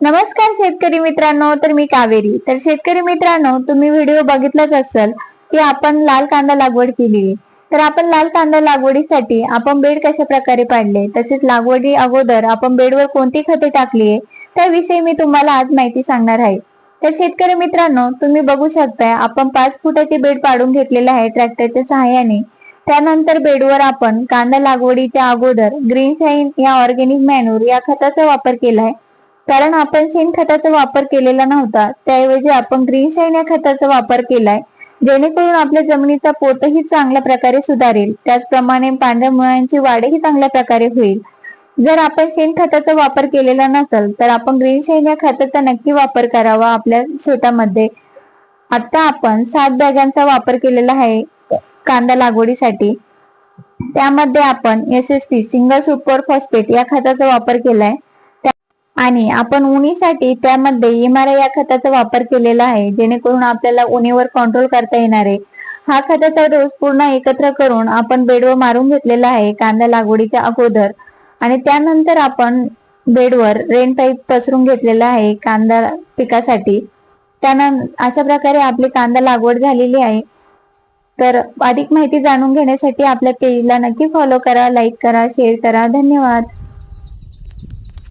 नमस्कार शेतकरी मित्रांनो तर मी कावेरी. तर शेतकरी मित्रांनो तुम्ही व्हिडिओ बघितलाच असेल की आपण लाल कांदा लागवड केली. आहे तर आपण लाल कांदा लागवडीसाठी आपण बेड कशा प्रकारे पाडले? तसेच लागवडी अगोदर आपण बेडवर कोणती खते टाकली आहे? त्याविषयी मी तुम्हाला आज माहिती सांगणार आहे. तर शेतकरी मित्रांनो तुम्ही बघू शकताय आपण पाच फुटाचे बेड पाडून घेतलेले आहे ट्रॅक्टरच्या सहाय्याने. त्यानंतर बेडवर आपण कांदा लागवडीच्या अगोदर ग्रीन शाईन या ऑर्गेनिक मॅन्यूर या खताचा वापर केलाय कारण आपण शेणखताचा वापर केलेला नव्हता. त्याऐवजी आपण ग्रीन शाईन या खताचा वापर केलाय. जेणेकरून आपल्या जमिनीचा पोतही चांगल्या प्रकारे सुधारेल. त्याचप्रमाणे पांढऱ्या मुळांची वाढही चांगल्या प्रकारे होईल. जर आपण शेण खताचा वापर केलेला नसेल तर आपण ग्रीन शाईन या खताचा नक्की वापर करावा आपल्या शेतामध्ये. आता आपण सात बॅगांचा वापर केलेला आहे कांदा लागवडीसाठी. त्यामध्ये आपण S S P single super phosphate या खताचा वापर केलाय. आणि आपण उन्हीसाठी त्यामध्ये इमारा या खताचा वापर केलेला आहे जेणेकरून आपल्याला उन्हीवर कंट्रोल करता येणार आहे. हा खताचा डोस पूर्ण एकत्र करून आपण बेडवर मारून घेतलेला आहे कांदा लागवडीच्या अगोदर. आणि त्यानंतर आपण बेडवर रेन पाईप पसरून घेतलेला आहे कांदा पिकासाठी. त्यानंतर अशा प्रकारे आपली कांदा लागवड झालेली आहे. तर अधिक माहिती जाणून घेण्यासाठी आपल्या पेजला नक्की फॉलो करा लाईक करा शेअर करा. धन्यवाद.